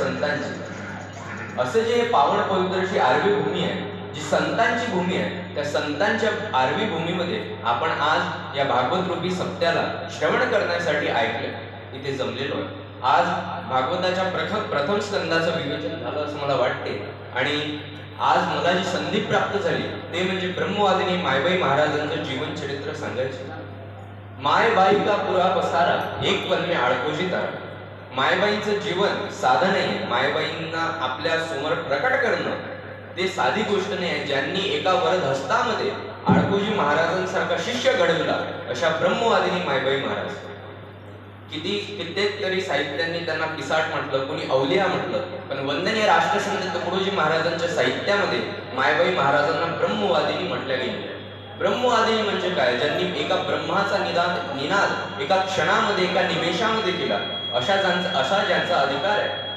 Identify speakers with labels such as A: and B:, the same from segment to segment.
A: संतांची. असं जे पावन पवित्र आरवी भूमी आहे जी संतांची भूमी आहे त्या संतांच्या आरवी भूमीमध्ये आपण आज या भागवत रूपी सत्याला श्रवण करण्यासाठी ऐकलं इथे जमलेलो आहे. आज भागवताच्या प्रथ प्रथम स्कंदाचं विवेचन झालं असं मला वाटते. आणि आज मला जी संधी प्राप्त झाली ते म्हणजे ब्रह्मवादिनी मायबाई महाराजांचं जीवन चरित्र सांगायचे. माय बाई का पुरा पसारा एक पन्ने आळकोजी तारा मायबाईंचं जीवन साधं नाही मायबाईंना आपल्यासमोर प्रकट करणं ते साधी गोष्ट नाही. आहे ज्यांनी एका वरद हस्तामध्ये आळकोजी महाराजांसारखा शिष्य घडविला अशा ब्रह्मवादिनी मायबाई महाराज. किती कित्येक तरी साहित्यांनी त्यांना पिसाट म्हटलं कोणी अवलिया म्हटलं पण वंदनीय राष्ट्रसंत तुकडोजी महाराजांच्या साहित्यामध्ये मायबाई महाराजांना ब्रह्मवादिनी म्हटल्या गेली. ब्रह्मवादिनी म्हणजे काय? ज्यांनी एका ब्रह्माचा निदान निनाद एका क्षणामध्ये एका निमेषामध्ये केला. अशा ज्यांचा असा ज्यांचा अधिकार आहे.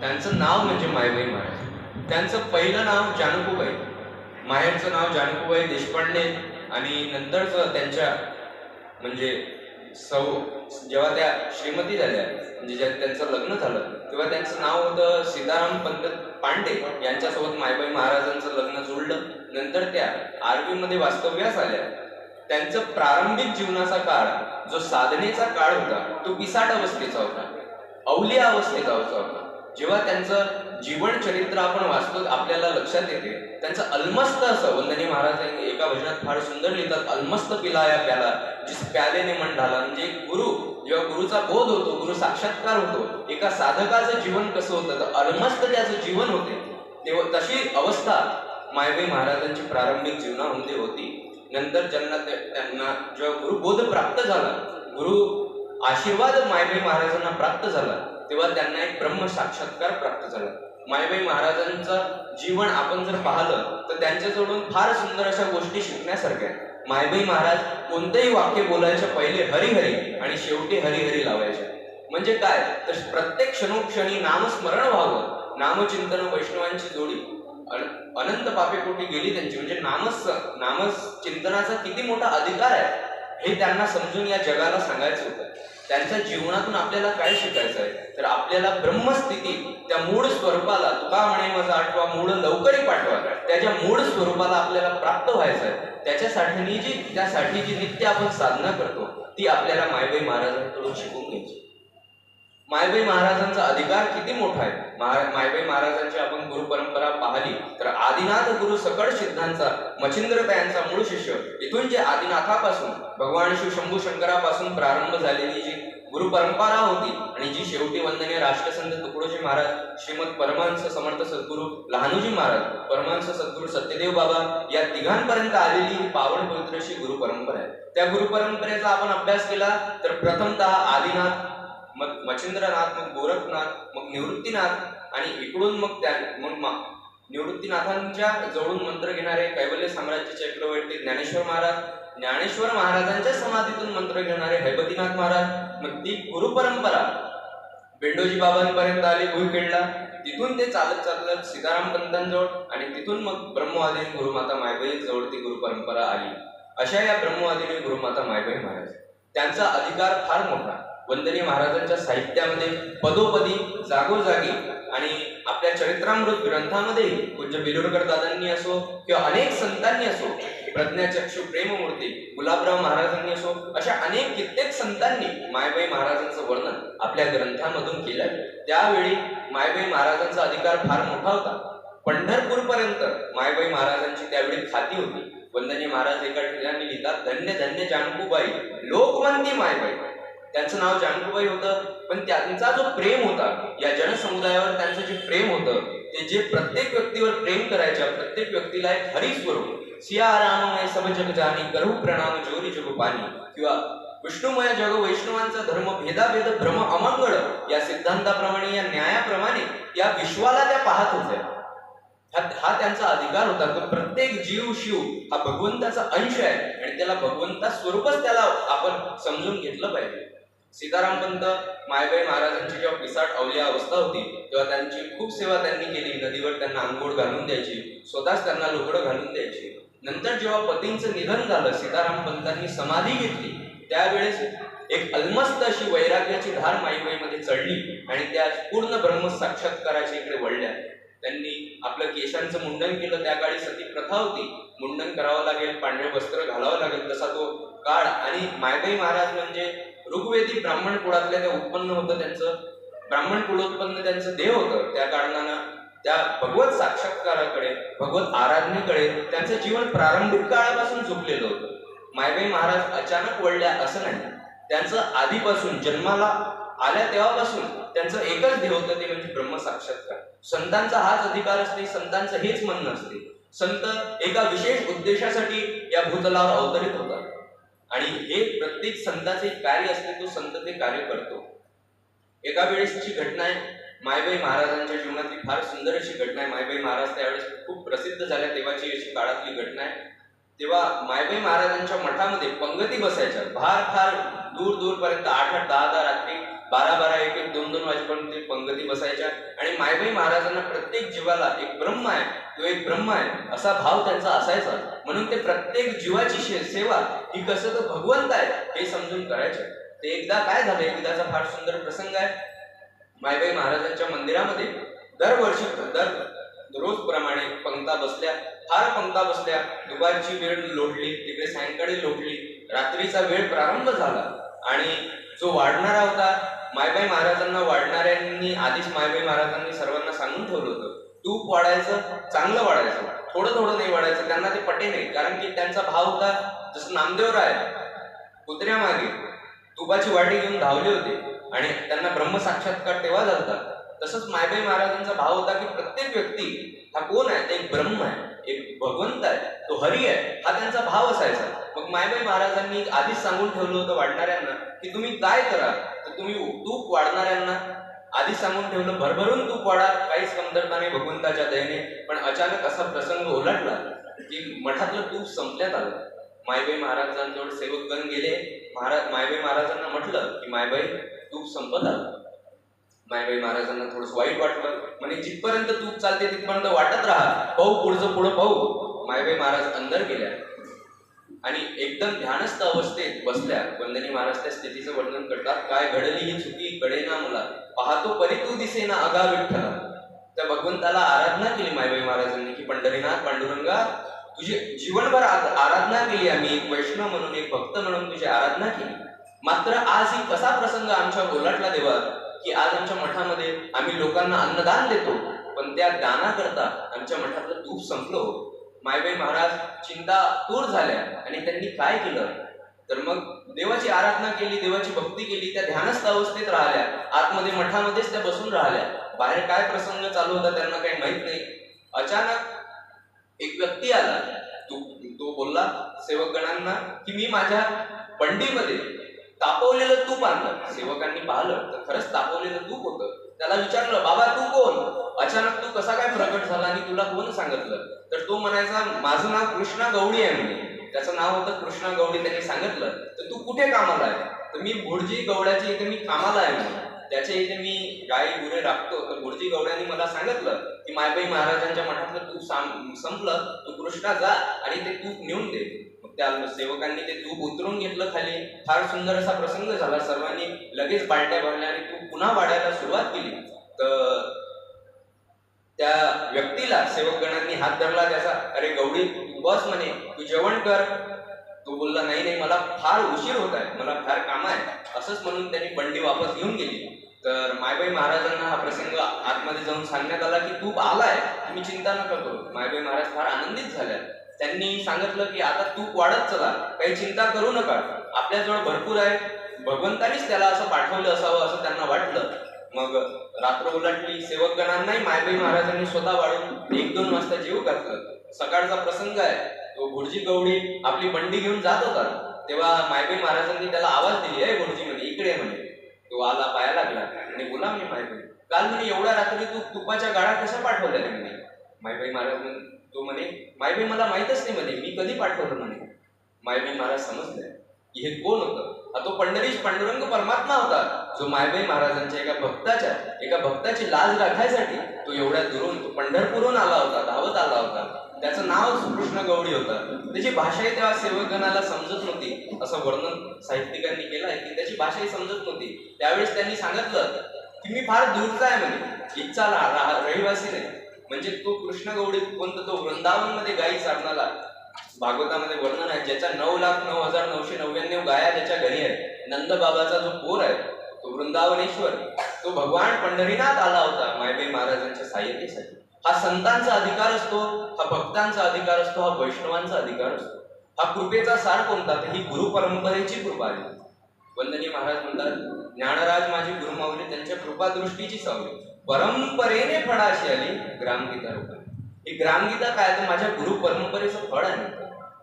A: त्यांचं नाव म्हणजे मायबाई महाराज त्यांचं पहिलं नाव जानकूबाई माहेरचं नाव जानकूबाई देशपांडे आणि नंतरचं त्यांच्या म्हणजे सौ जेव्हा त्या श्रीमती झाल्या म्हणजे ज्यात त्यांचं लग्न झालं तेव्हा त्यांचं नाव होतं सीताराम पंत पांडे. यांच्यासोबत मायबाई महाराजांचं लग्न जुळलं. नंतर त्या आर्मीमध्ये वास्तव्यास आल्या. त्यांचं प्रारंभिक जीवनाचा काळ जो साधनेचा काळ होता तो पिसाट अवस्थेचा होता. अवलिया अवस्थेचा होता. जेव्हा त्यांचं जीवन चरित्र आपण वाचतो आपल्याला लक्षात येते त्यांचं अल्मस्त असं वंदनी महाराज एका भजनात फार सुंदर लिहितात अल्मस्त पिलाया प्याला जिस प्यालेने मन ढाला. म्हणजे गुरु जेव्हा गुरुचा बोध होतो गुरु साक्षात्कार होतो एका साधकाचं जीवन कसं होतं तर अल्मस्त त्याचं जीवन होते. तेव्हा तशी अवस्था मायबे महाराजांची प्रारंभिक जीवनामध्ये होती. नंतर ज्यांना ते- त्यांना जेव्हा गुरुबोध प्राप्त झाला गुरु आशीर्वाद मायबाई महाराजांना प्राप्त झाला तेव्हा त्यांना एक ब्रह्म साक्षात्कार प्राप्त झाला. मायबाई महाराजांचं जीवन आपण जर पाहिलं तर त्यांच्याजवळून फार सुंदर अशा गोष्टी शिकण्यासारख्या आहेत. मायबाई महाराज कोणतेही वाक्य बोलायच्या पहिले हरिहरी आणि शेवटी हरिहरी लावायचे. म्हणजे काय? तर प्रत्येक क्षणोक्षणी नामस्मरण व्हावं. नामचिंतन वैष्णवांची जोडी अनंत पापे कोटी गेली त्यांची. म्हणजे नामस नामस चिंतनाचा किती मोठा अधिकार आहे हे त्यांना समजून या जगाला सांगायचं होतं. त्यांच्या जीवनातून आपल्याला काय शिकायचं आहे? तर आपल्याला ब्रह्मस्थिती त्या मूळ स्वरूपाला तुका म्हणे माझा आठवा मूळ लवकरी पाठवा त्याच्या मूळ स्वरूपाला आपल्याला प्राप्त व्हायचं आहे. त्याच्यासाठी जी त्यासाठी जी नित्य आपण साधना करतो ती आपल्याला मायबाई महाराजांकडून शिकून घ्यायची. मायबाई महाराजांचा अधिकार किती मोठा आहे? मायबाई महाराजांची आपण गुरु परंपरा पाहिली तर आदिनाथ गुरु सकळ सिद्धांचा मच्छिंद्र यांचा मूळ शिष्य इथून जे आदिनाथापासून भगवान शिव शंभू शंकरापासून प्रारंभ झालेली जी गुरु परंपरा होती आणि जी शेवटी वंदनीय राष्ट्रसंत तुकडोजी महाराज श्रीमद परमहंस समर्थ सद्गुरू लहानूजी महाराज परमहंस सद्गुरू सत्यदेव बाबा या तिघांपर्यंत आलेली ही पावन पवित्र अशी गुरु परंपरा आहे. त्या गुरु परंपरेचा आपण अभ्यास केला तर प्रथमतः आदिनाथ मग मच्छिंद्रनाथ मग गोरखनाथ मग निवृत्तीनाथ आणि इकडून मग त्या मग मा- निवृत्तीनाथांच्या जवळून मंत्र घेणारे कैवल्य साम्राज्य चक्रवर्ती ज्ञानेश्वर महाराज ज्ञानेश्वर महाराजांच्या समाधीतून मंत्र घेणारे हैबतीनाथ महाराज मग ती गुरु परंपरा. बेंडोजी बाबांपर्यंत आली भुईखेडला तिथून ते चालत चालत सीताराम पंतांजवळ आणि तिथून मग ब्रह्मवादिनी गुरुमाता मायबाई जवळ ती गुरु परंपरा आली. अशा या ब्रह्मवादिनी गुरुमाता मायबाई महाराज. त्यांचा अधिकार फार मोठा. वंदनीय महाराजांच्या साहित्यामध्ये पदोपदी जागोजागी आणि आपल्या चरित्रामृत ग्रंथामध्ये पूज्य बिलोरकर दादांनी असो किंवा अनेक संतांनी असो प्रज्ञाचक्षु प्रेममूर्ती गुलाबराव महाराजांनी असो अशा अनेक कित्येक संतांनी मायबाई महाराजांचं वर्णन आपल्या ग्रंथामधून केलं त्यावेळी मायबाई महाराजांचा अधिकार फार मोठा होता. पंढरपूर पर्यंत मायबाई महाराजांची त्यावेळी खाती होती. वंदनी महाराज एका ठिकाणी लिहितात धन्य धन्य जानकूबाई लोकवंती मायबाई. त्यांचं नाव जानकूबाई होतं पण त्यांचा जो प्रेम होता या जनसमुदायावर त्यांचं जे प्रेम होतं ते जे प्रत्येक व्यक्तीवर प्रेम करायच्या प्रत्येक व्यक्तीला एक हरी स्वरूप सिया राममय सब जग जाणी करू प्रणाम जोरी जग किंवा विष्णुमय जग वैष्णवांचा धर्म भेदाभेद भ्रम अमंगळ या सिद्धांताप्रमाणे या न्यायाप्रमाणे या विश्वाला त्या पाहत होत्या. हा हा त्यांचा अधिकार होता. तो प्रत्येक जीव शिव हा भगवंताचा अंश आहे. आणि त्याला भगवंता स्वरूपच त्याला आपण समजून घेतलं पाहिजे. सीताराम पंत मायबाई महाराजांची जेव्हा पिसाट अवलिया अवस्था होती तेव्हा त्यांची खूप सेवा त्यांनी केली. नदीवर त्यांना आंघोळ घालून द्यायची स्वतःच त्यांना लुगडं घालून द्यायची. नंतर जेव्हा पतींचं निधन झालं सीताराम पंतांनी समाधी घेतली. त्यावेळेस एक अलमस्त अशी वैराग्याची धार माईबाईमध्ये चढली आणि त्या पूर्ण ब्रह्म साक्षात्काराच्या इकडे वळल्या. त्यांनी आपलं केशांचं मुंडन केलं. त्या काळी सती प्रथा होती. मुंडन करावं लागेल पांढरे वस्त्र घालावं लागेल. तसा तो काळ आणि मायबाई महाराज म्हणजे ऋग्वेदी ब्राह्मण कुळातल्या ते उत्पन्न होतं त्यांचं ब्राह्मण कुलोत्पन्न त्यांचं देह होतं त्या कारणानं त्या भगवत साक्षात्काराकडे भगवत आराधनेकडे त्यांचं जीवन प्रारंभिक काळापासून झुकलेलं होतं. मायबाई महाराज अचानक वळल्या असं नाही. त्यांचं आधीपासून जन्माला आल्या तेव्हापासून त्यांचं एकच ध्येय होतं ते म्हणजे ब्रह्म साक्षात्कार संतांचा हाच अधिकार असते संतांचं हेच म्हणणं असते. संत एका विशेष उद्देशासाठी या भूतलावर अवतरित होतात. आणि हे प्रत्येक संताचे कार्य असते तो संत ते कार्य करतो. एका वेळेसची घटना आहे मायबाई महाराजांच्या जीवनातली फार सुंदर अशी घटना आहे. मायबाई महाराज त्यावेळेस खूप प्रसिद्ध झाल्या तेव्हाची अशी काळातली घटना आहे. तेव्हा मायबाई महाराजांच्या मठामध्ये पंगती बसायच्या फार फार दूर दूर पर्यंत आठ आठ दहा दहा रात्री बारा बारा एक एक दोन दोन वाजेपर्यंत ते पंगती बसायच्या. आणि मायबाई महाराजांना प्रत्येक जीवाला एक ब्रह्म आहे तो एक ब्रह्म आहे असा भाव त्यांचा असायचा. म्हणून ते प्रत्येक जीवाची सेवा की कसं तो भगवंत आहे हे समजून करायचे ते एकदा काय झालं एकदाचा फार सुंदर प्रसंग आहे. मायबाई महाराजांच्या मंदिरामध्ये दरवर्षी दर रोज प्रमाणे पंक्ता बसल्या फार पंक्ता बसल्या दुपारची वेळ लोटली तिकडे सायंकाळी लोटली रात्रीचा वेळ प्रारंभ झाला. आणि जो वाढणारा होता मायबाई महाराजांना वाढणाऱ्यांनी आधीच मायबाई महाराजांनी सर्वांना सांगून ठेवलं होतं तूप वाढायचं चांगलं वाढायचं थोडं थोडं नाही वाढायचं त्यांना ते पटे नाही कारण की त्यांचा भाव होता जसं नामदेवराय कुत्र्यामागे तुपाची वाटी घेऊन धावले होते आणि त्यांना ब्रह्मसाक्षात्कार तेव्हा झालता तसंच मायबाई महाराजांचा भाव होता की प्रत्येक व्यक्ती हा कोण आहे? एक ब्रह्म आहे एक भगवंत आहे तो हरी आहे हा त्यांचा भाव असायचा. मग मायबाई महाराजांनी आधीच सांगून ठेवलं होतं वाढणाऱ्यांना की तुम्ही काय करा? तर तुम्ही तूप वाढणाऱ्यांना आधीच सांगून ठेवलं भरभरून तूप वाढा काहीच कमतरता नाही भगवंताच्या दयेने. पण अचानक असा प्रसंग ओलाटला की मठातलं तूप संपल्यात आलं. मायबाई महाराजांजवळ सेवकगण गेले. महाराज मायबाई महाराजांना म्हटलं की मायबाई तूप संपत आलं. मायबाई महाराजांना थोडस वाईट वाटलं. म्हणे जिथपर्यंत तूप चालते तिथपर्यंत वाटत राहा. पाहू पुढचं पुढं पाहू. मायबाई महाराज अंदर गेल्या. आणि एकदम ध्यानस्थ अवस्थेत बसल्या. वंदनी महाराज त्या स्थितीचं वर्णन करतात. काय घडली ही चुकी? घडेना ना मला. पाहतो परी तू दिसे ना अगा विठ्ठल. त्या भगवंताला आराधना केली मायबाई महाराजांनी की पंढरीनाथ पांडुरंगा तुझी जीवनभर आराधना केली आम्ही. एक वैष्णव म्हणून एक भक्त म्हणून तुझी आराधना केली. मात्र आज ही कसा प्रसंग आमच्या गोलाटला देवा की आज आमच्या मठामध्ये आम्ही लोकांना अन्नदान देतो. पण त्या दानाकरता आमच्या मठातलं तूप संपलो मायबाई महाराज चिंता दूर झाल्या आणि त्यांनी काय केलं? तर मग देवाची आराधना केली देवाची भक्ती केली त्या ध्यानस्थ अवस्थेत राहिल्या. आतमध्ये मठामध्येच त्या बसून राहिल्या. बाहेर काय प्रसंग चालू होता त्यांना काही माहीत नाही. अचानक एक व्यक्ती आला तो तो बोलला सेवकगणांना की मी माझ्या बंडीमध्ये तापवलेलं तूप आणलं. सेवकांनी पाहिलं तर खरंच तापवलेलं तूप होतं. त्याला विचारलं बाबा तू कोण? अचानक तू कसा काय प्रकट झाला आणि तुला कोण सांगितलं? तर तो म्हणायचा माझं नाव कृष्णा गवडी आहे म्हणे. त्याचं नाव होतं कृष्णा गवडी त्यांनी सांगितलं तर तू कुठे कामाला आहे? तर मी भुर्जी गवड्याच्या इथे मी कामाला आहे म्हणे. त्याच्या इथे मी गाई गुरे राखतो. तर भुर्जी गवड्याने मला सांगितलं की मायबाई महाराजांच्या मठातलं तूप संपलं तू कृष्णा जा आणि ते तूप नेऊन दे. मग त्या सेवकांनी ते तूप उतरून घेतलं खाली. फार सुंदर असा प्रसंग झाला. सर्वांनी लगेच बालट्या भरल्या आणि तूप पुन्हा वाढायला सुरुवात केली. तर त्या व्यक्तीला सेवकगणांनी हात धरला. त्याचा अरे गौडी तू बस म्हणे. तू जेवण कर. तो बोलला नाही नाही मला फार उशीर होत आहे. मला फार काम आहे. असंच म्हणून त्यांनी बंडी वापस घेऊन गेली. तर मायबाई महाराजांना हा प्रसंग आतमध्ये जाऊन सांगण्यात आला की तूप आलाय तुम्ही चिंता नका करू. मायबाई महाराज फार आनंदित झाल्या. त्यांनी सांगितलं की आता तूप वाढत चला काही चिंता करू नका. आपल्याजवळ भरपूर आहे. भगवंतानीच त्याला असं पाठवलं असावं असं त्यांना वाटलं. मग रात्र उलटली सेवकगणांनाही मायबाई महाराजांनी स्वतः वाढून एक दोन वाजता जीव घातलं. सकाळचा प्रसंग आहे. तो गुरुजी गवडी आपली बंडी घेऊन जात होता. तेव्हा मायबाई महाराजांनी त्याला आवाज दिली आहे गुरुजी म्हणे इकडे म्हणे. तो आला पाया लागला आणि बोला म्हणे मायबाई काल म्हणे एवढ्या रात्री तू तुपाच्या गाड्या कशा पाठवल्या म्हणे? मायबाई महाराज तो म्हणे मायबाई मला माहीतच नाही म्हणे मी कधी पाठवलं म्हणे? मायबाई महाराज समजलंय की हे कोण होतं? हा तो पंढरीश पांडुरंग परमात्मा होता जो मायबाई महाराजांच्या एका भक्ताच्या एका भक्ताची लाज राखायसाठी तो एवढ्या दुरून तो पंढरपूरहून आला होता धावत आला होता. त्याचं नाव कृष्ण गौडी होतं. त्याची भाषाही तेव्हा सेवकगणाला समजत नव्हती असं वर्णन साहित्यिकांनी केलं आहे की त्याची भाषाही समजत नव्हती. त्यावेळेस त्यांनी सांगितलं की मी फार दूरचा आहे म्हणजे इच्छा रहिवासी नाही. म्हणजे तो कृष्ण गौडी कोणतं तो वृंदावनमध्ये गायी चारणारा भागवतामध्ये वर्णन आहे ज्याच्या नऊ लाख नऊ हजार नऊशे नव्याण्णव गाया त्याच्या घरी आहेत. नंद बाबाचा जो पोर आहे तो वृंदावनेश्वर तो भगवान पंढरीनाथ आला होता मायबाई महाराजांच्या सहाय्यतेसाठी हा संतांचा अधिकार असतो हा भक्तांचा अधिकार असतो हा वैष्णवांचा अधिकार असतो. हा कृपेचा सार कोणता? तर ही गुरु परंपरेची कृपा आहे. वंदनी महाराज म्हणतात ज्ञानराज माझी गुरुमाऊली त्यांच्या कृपा दृष्टीची सावली. परंपरेने फळाशी आली ग्रामगीता रूपाने ही ग्रामगीता काय? तर माझ्या गुरु परंपरेचं फळ आहे.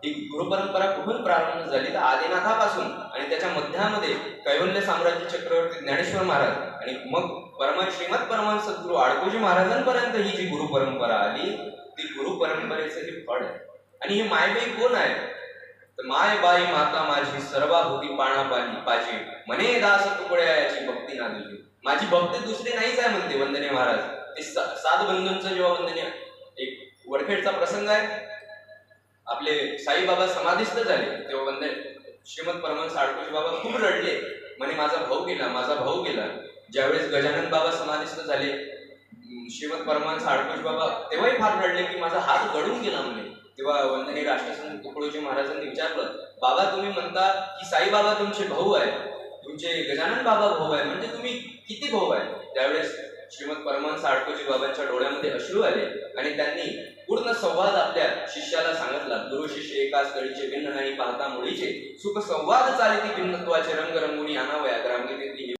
A: ही गुरु परंपरा कुठून प्रारंभ झाली? तर आदिनाथापासून. आणि त्याच्या मध्यामध्ये कैवल्य साम्राज्य चक्रवर्ती ज्ञानेश्वर महाराज आणि मग परमन श्रीमद परमन सद्गुरू आडकोजी महाराजांपर्यंत ही जी गुरु परंपरा आली ती गुरु परंपरेचं हे फळ आहे. आणि ही मायबाई कोण आहे? तर माय बाई माता माझी सर्वाभूती पाणा पाणी पाजी. मने दास तुकड्याची भक्ती ना तुझी माझी भक्ती दुसरी नाहीच आहे म्हणते वंदने महाराज. ते सात बंधूंचं जेव्हा वंदने एक वडखेडचा प्रसंग आहे. आपले साईबाबा समाधीस्थ झाले. तेव्हा वंदन श्रीमद परमन साडकोजी बाबा खूप रडले. म्हणे माझा भाऊ गेला माझा भाऊ गेला. ज्यावेळेस गजानन बाबा समाधिस्थ झाले अं, परमान परमहंस बाबा तेव्हाही फार रडले की माझा हात गळून गेला म्हणे. तेव्हा वंदनीय राष्ट्रसंत तुकडोजी महाराजांनी विचारलं बाबा तुम्ही म्हणता की साईबाबा तुमचे भाऊ आहे तुमचे गजानन बाबा भाऊ आहे म्हणजे तुम्ही किती भाऊ आहे त्यावेळेस श्रीमद परमान साडकोजी बाबांच्या डोळ्यामध्ये अश्रू आले आणि त्यांनी पूर्ण संवाद आपल्या शिष्याला सांगितला गुरु शिष्य एकाच कळीचे भिन्न नाही पाहता मुळीचे. सुख संवाद चालिती भिन्नत्वाचे रंग रंगुनी आणावया ग्रामगीते